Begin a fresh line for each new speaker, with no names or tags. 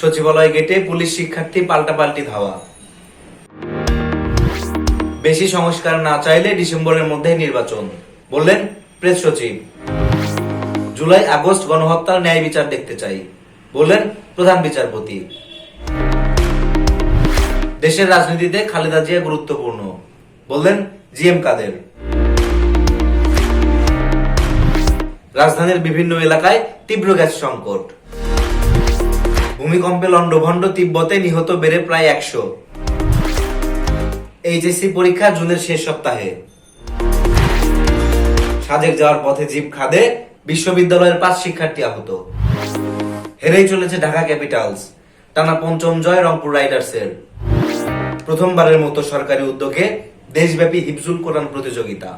সচিবালয় গেটে পুলিশ শিক্ষার্থী পাল্টাপাল্টি ধাওয়া। বেশি সংস্কার না চাইলে ডিসেম্বরের মধ্যে নির্বাচন, বললেন প্রেস সচিব। জুলাই আগস্ট গণহত্যার ন্যায় বিচার দেখতে চাই, বললেন প্রধান বিচারপতি। দেশের রাজনীতিতে খালেদা জিয়া গুরুত্বপূর্ণ, বললেন জি এম কাদের। রাজধানীর বিভিন্ন এলাকায় তীব্র গ্যাস সংকট। ভূমিকম্পে লন্ডভন্ড তিব্বতে নিহত বেড়ে প্রায় একশো। এইচএসসি পরীক্ষা জুনের শেষ সপ্তাহে। সাজেক যাওয়ার পথে জিপ খাদে বিশ্ববিদ্যালয়ের পাঁচ শিক্ষার্থী আহত। হেরেই চলেছে ঢাকা ক্যাপিটালস, টানা পঞ্চম জয় রংপুর রাইডার্সের। প্রথমবারের মতো সরকারি উদ্যোগে দেশব্যাপী হিফজুল কোরআন প্রতিযোগিতা।